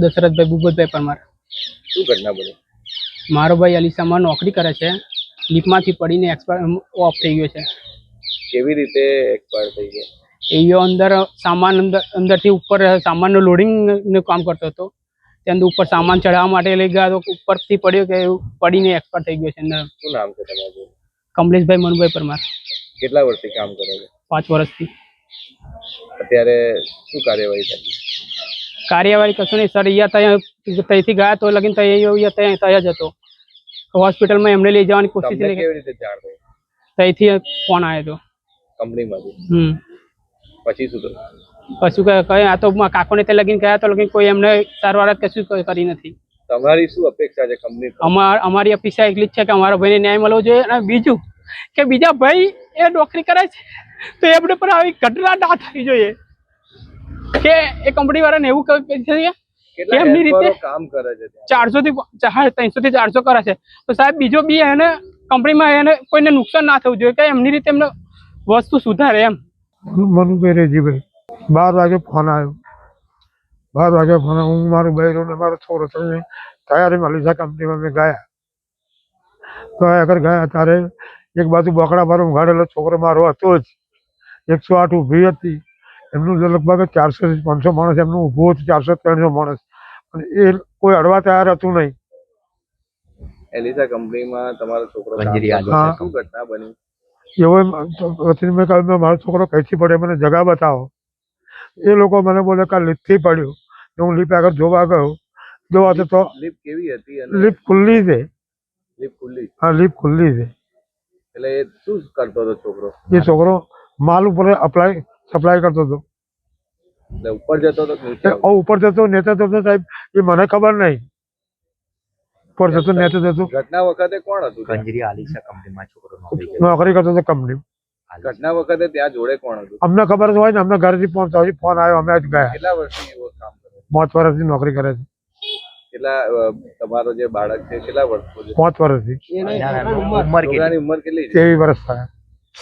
દશરથભાઈ ભૂપતભાઈ પરમાર શું ઘટના બની? મારો ભાઈ અલીસામાં નોકરી કરે છે લીપમાંથી પડીને એક્સપાયર ઓફ થઈ ગયો છે. કેવી રીતે એક્સપાયર થઈ ગયો? એવો અંદર સામાન અંદર અંદરથી ઉપર સામાનનું લોડિંગનું કામ કરતો હતો. ત્યાં ઉપર સામાન ચડાવવા માટે લઈ ગયા તો ઉપરથી પડ્યો કે પડીને એક્સપાયર થઈ ગયો છે અંદર. શું નામ છે તમારું કમલેશભાઈ મનુભાઈ પરમાર. કેટલા વર્ષથી કામ કરે છે? પાંચ વર્ષથી. અત્યારે શું કાર્યવાહી થઈ કાર્યવાહી કશું નહીં. સર અહીંયા ત્યાં ત્યાંથી ગયા તો લગીન ત્યાં ત્યાં ત્યાં જ હતો. હોસ્પિટલમાં એમને લઈ જવાની કોશિશ કેવી રીતે જાણ ત્યાંથી ફોન આવ્યો હતો કંપનીમાંથી? હમ. પછી શું થયું? કશું કહે આ તો કાકોને તે લગીન ગયા તો લગીન કોઈ એમને સારવાર જ કશું કરી નથી. તમારી શું અપેક્ષા છે કંપની અમાર અમારી અપેક્ષા એટલી જ છે કે અમારા ભાઈને ન્યાય મળવો જોઈએ અને બીજું કે બીજા ભાઈ એ નોકરી કરે છે તો એમને પણ આવી ઘટના ના થવી જોઈએ. કે એ કંપની વાળાને એવું કહે છે કે એમની રીતે કામ કરે છે ચારસો થી ત્રણસો થી ચારસો કરે છે. તો સાહેબ બીજો બી એને કંપનીમાં એને કોઈને નુકસાન ના થવું જોઈએ કે એમની રીતે એમને વસ્તુ સુધારે એમ. મનુભાઈ રેજીભાઈ બાર વાગે ફોન આવ્યો. બાર વાગે ફોન આવ્યો. હું મારું બૈરું ને મારો છોકરો થઈને તૈયારી મલીસા કંપનીમાં મેં ગયા. તો આગળ ગયા ત્યારે એક બાજુ બકડા મારો ઉઘાડેલો છોકરો મારો હતો જ. એકસો આઠ ઊભી હતી. એમનું જે લગભગ ચારસોથી પાંચસો માણસ એમનું ઊભું હતું ચારસો ત્રણસો માણસ. અને એ કોઈ અડવા તૈયાર હતું નહીં. એલિસા કંપનીમાં તમારો છોકરો. શું ઘટના બની? એવો વચ્ચે મેં કહ્યું મેં મારો છોકરો કઈથી પડ્યો? મને જગા બતાવો. એ લોકો મને બોલે કે લીપથી પડ્યો. તો હું લીપ આગળ જોવા ગયો. જોવા તો તો લીપ કેવી હતી લીપ ખુલ્લી છે. લીપ ખુલ્લી? હા લીપ ખુલ્લી છે. એટલે એ શું કરતો હતો છોકરો? એ છોકરો માલ ઉપર અપ્લાય સપ્લાય કરતો હતો. ઉપર જતો હતો? ઉપર જતો નેતા જતો સાહેબ એ મને ખબર નહીં. ઉપર જતો નેતા જતો. ઘટના વખતે કોણ હતું કંજરી આલિશા કંપનીમાં છોકરો નોકરી કરતો હતો કંપની. ઘટના વખતે ત્યાં જોડે કોણ હતું? અમને ખબર હોય ને અમને ઘરેથી ફોન થયો. ફોન આવ્યો અમે જ ગયા. કેટલા વર્ષથી એવો કામ કરે પાંચ વર્ષથી નોકરી કરે છે. કેટલા તમારો જે બાળક છે કેટલા પાંચ વર્ષથી. ઉંમર કેટલી? ઉંમર કેટલી તેવી વર્ષ થાય.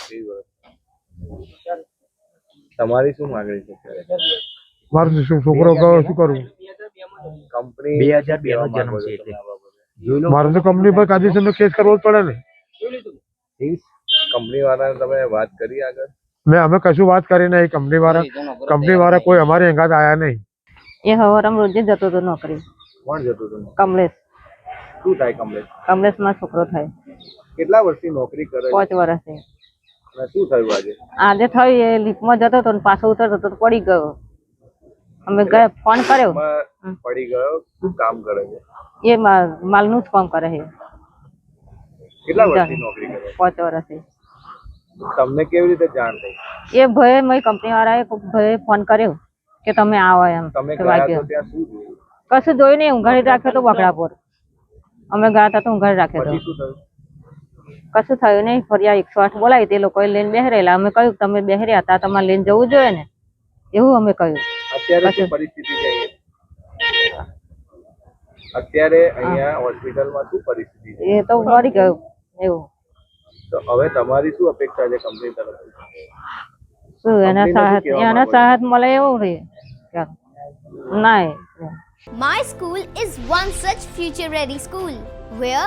ત્રેવીસ વર્ષ. તમારી શું માંગણી છે મારું શું છોકરો ગયો શું કરું? કંપની બે હજાર બે નો જન્મ છે એટલે. મારે તો કંપની પર કાયદેસરનો કેસ કરવો જ પડે ને. કંપની વાળા તમે વાત કરી આગળ? મેં અમે કશું વાત કરી નહીં. કંપની વાળા કંપની વાળા કોઈ અમારી અંગાત આયા નહીં. એ હવારમાં રોજે જતો હતો નોકરી. કોણ જતો હતો કમલેશ. શું થાય કમલેશ? કમલેશમાં છોકરો થાય. કેટલા વર્ષથી નોકરી કરે પાંચ વર્ષથી. શું થયું આજે? આજે થયું એ લિફ્ટમાં જતો હતો ને પાછો ઉતરતો હતો તો પડી ગયો. અમે ગયા ફોન કર્યો. પડી ગયો. શું કામ કરે છે? એ માલ- માલનું જ કામ કરે છે. કેટલા વર્ષથી નોકરી કરે? પાંચ વર્ષથી. તમને કેવી રીતે જાણ થઈ? એ ભય મેં કંપની વાળાએ ભયે ફોન કર્યો કે તમે આવો એમ. તમે કશું જોયું નહીં ઊંઘાડી રાખ્યો તો બકડાપુર અમે ગયા હતા તો ઊંઘાડી રાખ્યો હતો શું થયું? કશું થયું નહીં. ફરિયા એકસો આઠ બોલાવી તે લોકોએ લઈને બેહરેલા. અમે કહ્યું તમે બેહર્યા હતા તમારે લઈને જવું જોઈએ ને? એવું અમે કહ્યું. અત્યારે શું પરિસ્થિતિ છે અહીંયા? હોસ્પિટલમાં શું પરિસ્થિતિ છે? એ તો મરી ગયું. એવું. તો હવે તમારી શું અપેક્ષા છે કંપની તરફથી? શું એના સાહત એના સાહત મળે એવું રે ના. My school is one such future ready school where